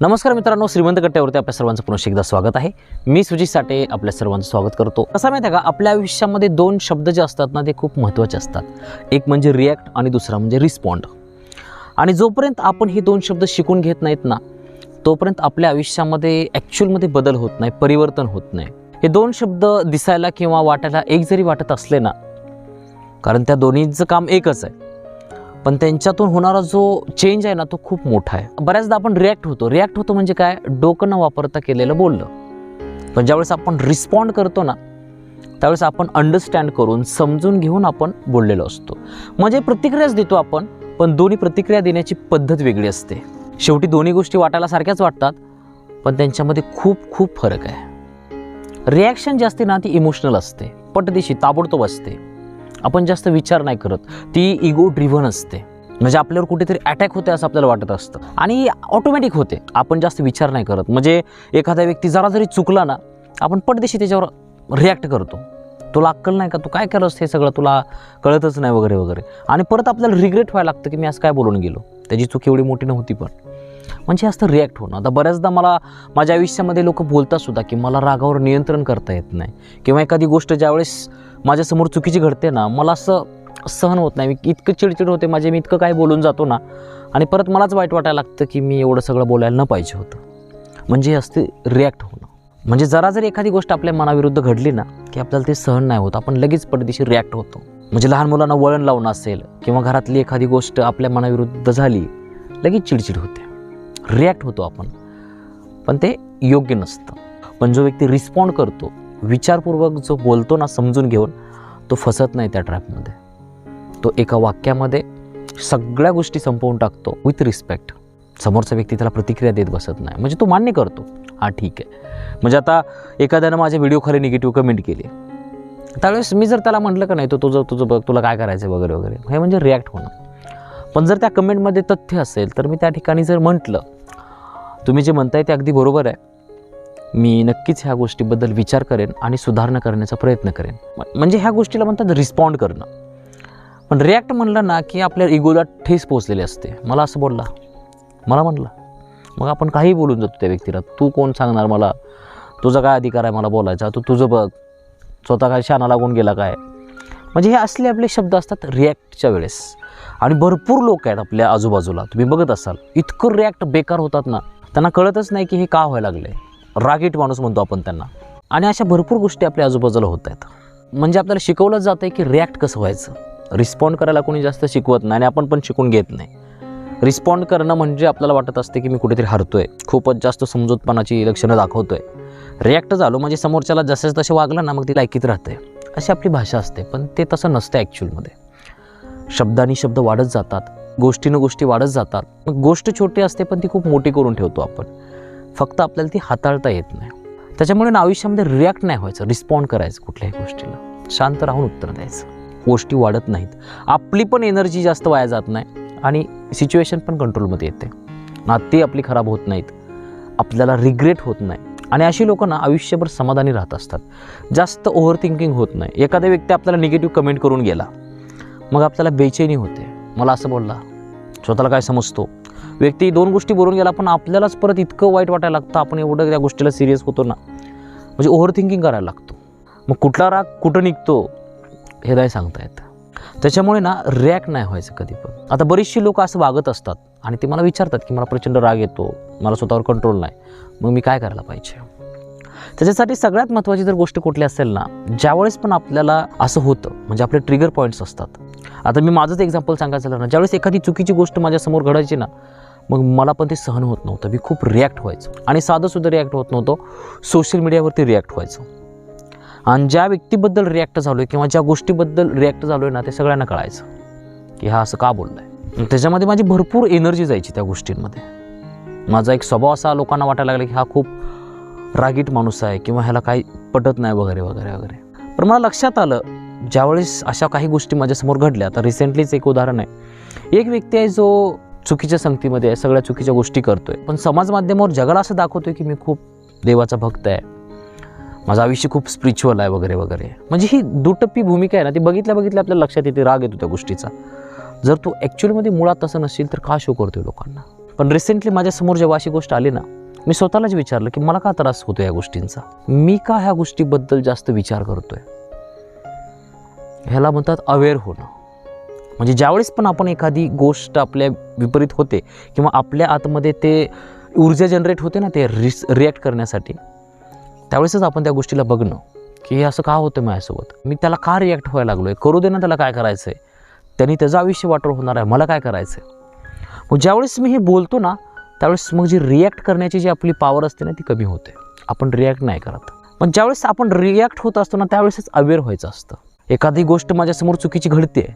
नमस्कार मित्रांनो श्रीमंत कट्ट्यावरती आपल्या सर्वांचं पुन्हा एकदा स्वागत आहे. मी सुजित साठे आपल्या सर्वांचं स्वागत करतो. कसं माहिती आहे का? आपल्या आयुष्यामध्ये दोन शब्द जे असतात ना ते खूप महत्त्वाचे असतात. एक म्हणजे रिॲक्ट आणि दुसरा म्हणजे रिस्पॉन्ड आणि जोपर्यंत आपण हे दोन शब्द शिकून घेत नाहीत ना तोपर्यंत आपल्या आयुष्यामध्ये ॲक्च्युअलमध्ये बदल होत नाही परिवर्तन होत नाही. हे दोन शब्द दिसायला किंवा वाटायला एक जरी वाटत असले ना कारण त्या दोन्हीचं काम एकच आहे. पण त्यांच्यातून होणारा जो चेंज आहे ना तो खूप मोठा आहे. बऱ्याचदा आपण रिॲक्ट होतो. रिॲक्ट होतो म्हणजे काय? डोकं न वापरता केलेलं बोललं पण ज्यावेळेस आपण रिस्पॉन्ड करतो ना त्यावेळेस आपण अंडरस्टँड करून समजून घेऊन आपण बोललेलो असतो. म्हणजे प्रतिक्रियाच देतो आपण पण दोन्ही प्रतिक्रिया देण्याची पद्धत वेगळी असते. शेवटी दोन्ही गोष्टी वाटायला सारख्याच वाटतात पण त्यांच्यामध्ये खूप खूप फरक आहे. रिॲक्शन जी असते ना ती इमोशनल असते. पटदिशी ताबडतोब असते. आपण जास्त विचार नाही करत. ती इगो ड्रिव्हन असते. म्हणजे आपल्यावर कुठेतरी अटॅक होते असं आपल्याला वाटत असतं. आणि ऑटोमॅटिक होते. आपण जास्त विचार नाही करत. म्हणजे एखादा व्यक्ती जरा जरी चुकला ना आपण पटदेशी त्याच्यावर रिॲक्ट करतो. तुला अक्कल नाही का? तू काय केलंस हे सगळं? तुला कळतच नाही वगैरे वगैरे. आणि परत आपल्याला रिग्रेट व्हायला लागतं की मी असं काय बोलून गेलो. त्याची चूक एवढी मोठी नव्हती पण. म्हणजे असं रिॲक्ट होणं. आता बऱ्याचदा मला माझ्या आयुष्यामध्ये लोक बोलतात सुद्धा की मला रागावर नियंत्रण करता येत नाही. किंवा एखादी गोष्ट ज्यावेळेस माझ्यासमोर चुकीची घडते ना मला असं सहन होत नाही. मी इतकं चिडचिड होते माझे मी इतकं काय बोलून जातो ना आणि परत मलाच वाईट वाटायला लागतं की मी एवढं सगळं बोलायला न पाहिजे होतं. म्हणजे हे असते रिॲक्ट होणं. म्हणजे जरा जर एखादी गोष्ट आपल्या मनाविरुद्ध घडली ना की आपल्याला ते सहन नाही होत आपण लगेच पडदेशी रिॲक्ट होतो. म्हणजे लहान मुलांना वळण लावणं असेल किंवा घरातली एखादी गोष्ट आपल्या मनाविरुद्ध झाली लगेच चिडचिड होते. रिॲक्ट होतो आपण. पण ते योग्य नसतं. पण जो व्यक्ती रिस्पॉन्ड करतो विचारपूर्वक जो बोलतो ना समजून घेऊन तो फसत नाही त्या ट्रॅपमध्ये तो एका वाक्यामध्ये सगळ्या गोष्टी संपवून टाकतो विथ रिस्पेक्ट समोरचा व्यक्ती त्याला प्रतिक्रिया देत बसत नाही. म्हणजे तो मान्य करतो. हां ठीक आहे. म्हणजे आता एखाद्यानं माझ्या व्हिडिओखाली निगेटिव्ह कमेंट केली. त्यावेळेस मी जर त्याला म्हटलं का नाही तो तुझं तुझं बघ तुला काय करायचं वगैरे वगैरे हे म्हणजे रिॲक्ट होणं. पण जर त्या कमेंटमध्ये तथ्य असेल तर मी त्या ठिकाणी जर म्हटलं तुम्ही जे म्हणताय ते अगदी बरोबर आहे. मी नक्कीच ह्या गोष्टीबद्दल विचार करेन आणि सुधारणा करण्याचा प्रयत्न करेन. म्हणजे ह्या गोष्टीला म्हणतात रिस्पॉन्ड करणं. पण रिॲक्ट म्हणलं ना की आपल्या इगोला ठेस पोचलेली असते. मला असं बोलला. मला म्हणलं. मग आपण काही बोलून जातो त्या व्यक्तीला. तू कोण सांगणार मला? तुझा काय अधिकार आहे मला बोलायचा? तू तुझं बघ. स्वतः काय शाना लागून गेला काय? म्हणजे हे असले आपले शब्द असतात रिॲक्टच्या वेळेस. आणि भरपूर लोक आहेत आपल्या आजूबाजूला. तुम्ही बघत असाल. इतकं रिॲक्ट बेकार होतात ना. त्यांना कळतच नाही की हे का व्हायला लागलं आहे रागीट माणूस म्हणतो आपण त्यांना. आणि अशा भरपूर गोष्टी आपल्या आजूबाजूला होत आहेत. म्हणजे आपल्याला शिकवलं जातं आहे की रिॲक्ट कसं व्हायचं. रिस्पॉन्ड करायला कोणी जास्त शिकवत नाही आणि आपण पण शिकून घेत नाही. रिस्पॉन्ड करणं म्हणजे आपल्याला वाटत असते की मी कुठेतरी हरतोय. खूपच जास्त समजूतपणाची लक्षणं दाखवतोय. रिॲक्ट झालो म्हणजे समोरच्याला जसं तसे वागलं ना मग ती लायकीत राहते अशी आपली भाषा असते पण ते तसं नसतं ॲक्च्युअलमध्ये शब्दानी शब्द वाढत जातात. गोष्टीनं गोष्टी वाढत जातात. मग गोष्ट छोटी असते पण ती खूप मोठी करून ठेवतो आपण. फक्त आपल्याला ती हाताळता येत नाही. त्याच्यामुळे ना आयुष्यामध्ये रिॲक्ट नाही व्हायचं रिस्पॉन्ड करायचं कुठल्याही गोष्टीला. शांत राहून उत्तर द्यायचं. गोष्टी वाढत नाहीत. आपली पण एनर्जी जास्त वाया जात नाही आणि सिच्युएशन पण कंट्रोलमध्ये येते. नाती आपली खराब होत नाहीत. आपल्याला रिग्रेट होत नाही. आणि अशी लोकं ना आयुष्यभर समाधानी राहत असतात. जास्त ओव्हर थिंकिंग होत नाही. एखादा व्यक्ती आपल्याला निगेटिव्ह कमेंट करून गेला. मग आपल्याला बेचैनी होते. मला असं बोलला स्वतःला काय समजतो? व्यक्ती दोन गोष्टी बोलून गेला पण आपल्यालाच परत इतकं वाईट वाटायला लागतं आपण एवढं त्या गोष्टीला सिरियस होतो ना. म्हणजे ओव्हर थिंकिंग करायला लागतो. मग कुठला राग कुठं निघतो हे नाही सांगता येत. त्याच्यामुळे ना रिॲक्ट नाही व्हायचं कधी पण. आता बरीचशी लोक असं वागत असतात आणि ते मला विचारतात की मला प्रचंड राग येतो मला स्वतःवर कंट्रोल नाही. मग मी काय करायला पाहिजे? त्याच्यासाठी सगळ्यात महत्त्वाची जर गोष्ट कुठली असेल ना ज्यावेळेस पण आपल्याला असं होतं म्हणजे आपले ट्रिगर पॉईंट्स असतात आता मी माझंच एक्झाम्पल सांगायचं झालं ना ज्यावेळेस एखादी चुकीची गोष्ट माझ्यासमोर घडायची ना मग मला पण ते सहन होत नव्हतं. मी खूप रिॲक्ट व्हायचं. आणि साधंसुद्धा रिॲक्ट होत नव्हतं. सोशल मीडियावरती रिॲक्ट व्हायचं. आणि ज्या व्यक्तीबद्दल रिॲक्ट झालो आहे किंवा ज्या गोष्टीबद्दल रिॲक्ट झालो आहे ना ते सगळ्यांना कळायचं. की हा असं का बोललं आहे त्याच्यामध्ये माझी भरपूर एनर्जी जायची त्या गोष्टींमध्ये. माझा एक स्वभाव असा लोकांना वाटायला लागला की हा खूप रागीट माणूस आहे किंवा ह्याला काही पटत नाही वगैरे वगैरे वगैरे. पण मला लक्षात आलं ज्यावेळेस अशा काही गोष्टी माझ्यासमोर घडल्या तर रिसेंटलीच एक उदाहरण आहे. एक व्यक्ती आहे जो चुकीच्या संगतीमध्ये आहे सगळ्या चुकीच्या गोष्टी करतो आहे पण समाज माध्यमावर जगाला असं दाखवतो आहे की मी खूप देवाचा भक्त आहे. माझं आयुष्य खूप स्पिरिच्युअल आहे वगैरे वगैरे. म्हणजे ही दुटप्पी भूमिका आहे ना ती बघितल्या बघितल्या आपल्याला लक्षात येते राग येतो त्या गोष्टीचा. जर तू ॲक्च्युअलमध्ये मुळात तसं नसेल तर का शो करतोय लोकांना? पण रिसेंटली माझ्यासमोर जेव्हा अशी गोष्ट आली ना मी स्वतःलाच विचारलं की मला का त्रास होतो या गोष्टींचा? मी का ह्या गोष्टीबद्दल जास्त विचार करतोय? ह्याला म्हणतात अवेअर होणं. म्हणजे ज्यावेळेस पण आपण एखादी गोष्ट आपल्या विपरीत होते किंवा आपल्या आतमध्ये ते ऊर्जा जनरेट होते ना ते रिस रिॲक्ट करण्यासाठी त्यावेळेसच आपण त्या गोष्टीला बघणं की हे असं का होतं माझ्यासोबत? मी त्याला का रिॲक्ट व्हायला लागलो आहे करू दे ना त्याला काय करायचं आहे त्यांनी त्याचं आयुष्य वाटोळ होणार आहे. मला काय करायचं आहे मग ज्यावेळेस मी हे बोलतो ना त्यावेळेस मग जी रिॲक्ट करण्याची जी आपली पॉवर असते ना ती कमी होते. आपण रिॲक्ट नाही करत. पण ज्यावेळेस आपण रिॲक्ट होत असतो ना त्यावेळेसच अवेअर व्हायचं असतं. एखादी गोष्ट माझ्यासमोर चुकीची घडते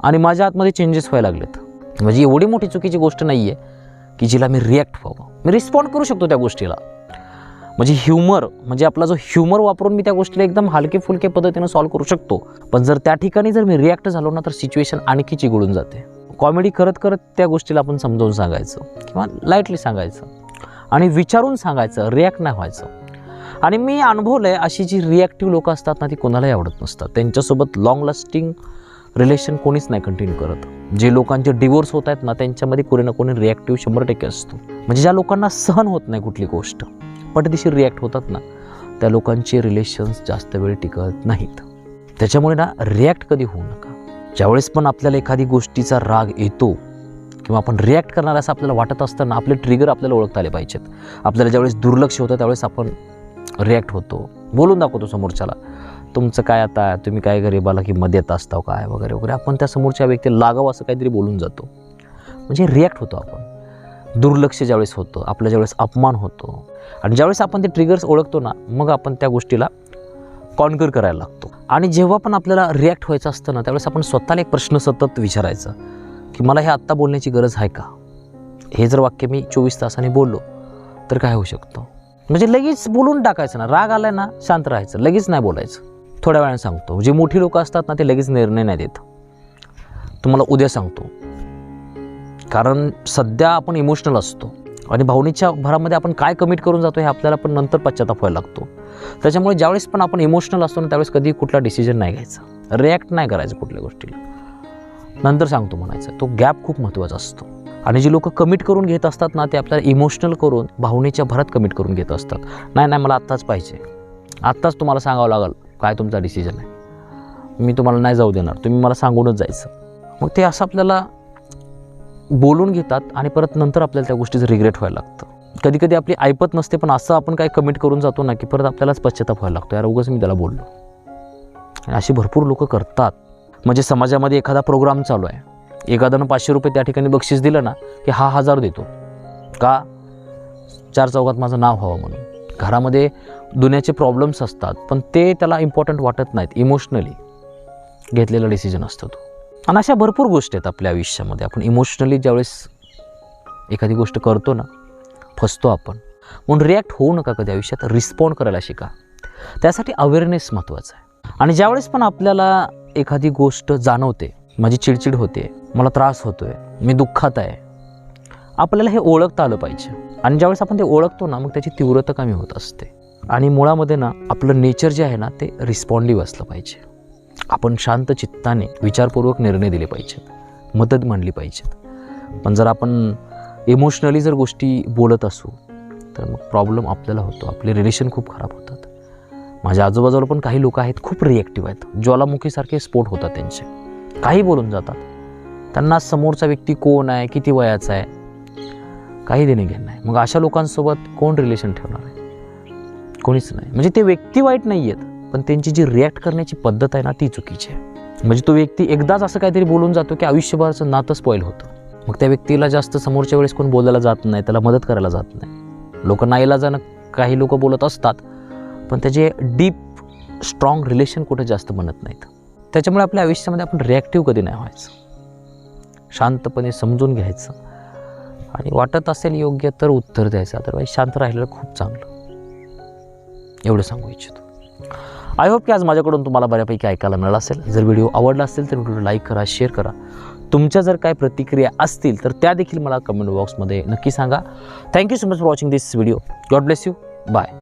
आणि माझ्या आतमध्ये चेंजेस व्हायला लागलेत. म्हणजे एवढी मोठी चुकीची गोष्ट नाही आहे की जिला मी रिॲक्ट व्हावं. मी रिस्पॉन्ड करू शकतो त्या गोष्टीला. म्हणजे ह्युमर म्हणजे आपला जो ह्युमर वापरून मी त्या गोष्टीला एकदम हलके फुलके पद्धतीनं सॉल्व्ह करू शकतो. पण जर त्या ठिकाणी जर मी रिॲक्ट झालो ना तर सिच्युएशन आणखी चिघळून जाते. कॉमेडी करत करत त्या गोष्टीला आपण समजावून सांगायचं किंवा लाईटली सांगायचं आणि विचारून सांगायचं रिॲक्ट नाही व्हायचं. आणि मी अनुभवलं आहे अशी जी रिॲक्टिव्ह लोकं असतात ना ती कोणालाही आवडत नसतात. त्यांच्यासोबत लाँग लास्टिंग रिलेशन कोणीच नाही कंटिन्यू करत. जे लोकांचे डिवोर्स होत आहेत ना त्यांच्यामध्ये कोणी ना कोणी रिॲक्टिव्ह शंभर टक्के असतो. म्हणजे ज्या लोकांना सहन होत नाही कुठली गोष्ट पटदिशी रिॲक्ट होतात ना त्या लोकांचे रिलेशन्स जास्त वेळ टिकत नाहीत. त्याच्यामुळे ना रिॲक्ट कधी होऊ नका. ज्यावेळेस पण आपल्याला एखादी गोष्टीचा राग येतो किंवा आपण रिॲक्ट करणार असं आपल्याला वाटत असताना आपले ट्रिगर आपल्याला ओळखता आले पाहिजेत. आपल्याला ज्यावेळेस दुर्लक्ष होतं त्यावेळेस आपण रिॲक्ट होतो. बोलून दाखवतो समोरच्याला. तुमचं काय आता? तुम्ही काय गरीबाला की मध्ये येत असता काय वगैरे वगैरे. आपण त्या समोरच्या व्यक्तीला लागावं असं काहीतरी बोलून जातो. म्हणजे रिॲक्ट होतो आपण. दुर्लक्ष ज्यावेळेस होतं आपल्या ज्यावेळेस अपमान होतो. आणि ज्यावेळेस आपण ते ट्रिगर्स ओळखतो ना मग आपण त्या गोष्टीला कॉन्कर करायला लागतो. आणि जेव्हा पण आपल्याला रिॲक्ट व्हायचं असतं ना त्यावेळेस आपण स्वतःला एक प्रश्न सतत विचारायचा की मला हे आत्ता बोलण्याची गरज आहे का? हे जर वाक्य मी चोवीस तासाने बोललो तर काय होऊ शकतं? म्हणजे लगेच बोलून टाकायचं ना. राग आलाय ना शांत राहायचं. लगेच नाही बोलायचं. थोड्या वेळाने सांगतो. जे मोठी लोकं असतात ना ते लगेच निर्णय नाही देत. तुम्हाला उद्या सांगतो. कारण सध्या आपण इमोशनल असतो. आणि भावनेच्या भरामध्ये आपण काय कमिट करून जातो हे आपल्याला पण नंतर पश्चाताप व्हायला लागतो. त्याच्यामुळे ज्यावेळेस पण आपण इमोशनल असतो ना त्यावेळेस कधी कुठला डिसिजन नाही घ्यायचा. रिॲक्ट नाही करायचं कुठल्या गोष्टीला. नंतर सांगतो म्हणायचं. तो गॅप खूप महत्त्वाचा असतो. आणि जी लोक कमिट करून घेत असतात ना ते आपल्याला इमोशनल करून भावनेच्या भरात कमिट करून घेत असतात. नाही नाही मला आत्ताच पाहिजे. आत्ताच तुम्हाला सांगावं लागेल काय तुमचा डिसिजन आहे? मी तुम्हाला नाही जाऊ देणार. तुम्ही मला सांगूनच जायचं. मग ते असं आपल्याला बोलून घेतात आणि परत नंतर आपल्याला त्या गोष्टीचं रिग्रेट व्हायला लागतं. कधी कधी आपली ऐपत नसते पण असं आपण काय कमिट करून जातो ना की परत आपल्यालाच पश्चाताप व्हायला लागतो. यार उगाच मी त्याला बोललो. आणि अशी भरपूर लोक करतात. म्हणजे समाजामध्ये एखादा प्रोग्राम चालू आहे. एखाद्यानं पाचशे रुपये त्या ठिकाणी बक्षीस दिलं ना की हा हजार देतो. का? चार चौकात माझं नाव व्हावं म्हणून. घरामध्ये दुनियाचे प्रॉब्लेम्स असतात पण ते त्याला इम्पॉर्टंट वाटत नाहीत इमोशनली घेतलेला डिसिजन असतो तो. आणि अशा भरपूर गोष्टी आहेत आपल्या आयुष्यामध्ये. आपण इमोशनली ज्यावेळेस एखादी गोष्ट करतो ना फसतो आपण. म्हणून रिॲक्ट होऊ नका कधी आयुष्यात रिस्पॉन्ड करायला शिका. त्यासाठी अवेअरनेस महत्त्वाचा आहे. आणि ज्यावेळेस पण आपल्याला एखादी गोष्ट जाणवते माझी चिडचिड होते मला त्रास होतो आहे मी दुःखात आहे. आपल्याला हे ओळखता आलं पाहिजे. आणि ज्यावेळेस आपण ते ओळखतो ना मग त्याची तीव्रता कमी होत असते. आणि मुळामध्ये ना आपलं नेचर जे आहे ना ते रिस्पॉन्डिव्ह असलं पाहिजे. आपण शांत चित्ताने विचारपूर्वक निर्णय दिले पाहिजेत. मदत मांडली पाहिजेत. पण जर आपण इमोशनली जर गोष्टी बोलत असू तर मग प्रॉब्लेम आपल्याला होतो. आपले रिलेशन खूप खराब होतात. माझ्या आजूबाजूला पण काही लोक आहेत खूप रिॲक्टिव्ह आहेत. ज्वालामुखीसारखे स्फोट होतात त्यांचे. काही बोलून जातात. त्यांना समोरचा व्यक्ती कोण आहे किती वयाचा आहे काही देणे घेणं नाही. मग अशा लोकांसोबत कोण रिलेशन ठेवणार आहे? कोणीच नाही. म्हणजे ते व्यक्ती वाईट नाही आहेत पण त्यांची जी रिॲक्ट करण्याची पद्धत आहे ना ती चुकीची आहे. म्हणजे तो व्यक्ती एकदाच असं काहीतरी बोलून जातो की आयुष्यभराचं नातं स्पॉईल होतं. मग त्या व्यक्तीला जास्त समोरच्या वेळेस कोण बोलायला जात नाही त्याला मदत करायला जात नाही. लोक नाईला जाणं काही लोक बोलत असतात पण त्याचे डीप स्ट्रॉंग रिलेशन कुठे जास्त बनत नाहीत. त्याच्यामुळे आपल्या आयुष्यामध्ये आपण रिॲक्टिव्ह कधी नाही व्हायचं. शांतपणे समजून घ्यायचं. आणि वाटत असेल योग्य तर उत्तर द्यायचं. अदरवाईज शांत राहिलेलं खूप चांगलं. एवढं सांगू इच्छितो. आय होप की आज माझ्याकडून तुम्हाला बऱ्यापैकी ऐकायला मिळालं असेल. जर व्हिडिओ आवडला असेल तर व्हिडिओ लाईक करा शेअर करा. तुमच्या जर काय प्रतिक्रिया असतील तर त्या देखील मला कमेंट बॉक्समध्ये नक्की सांगा. Thank you so much for watching this video God bless you bye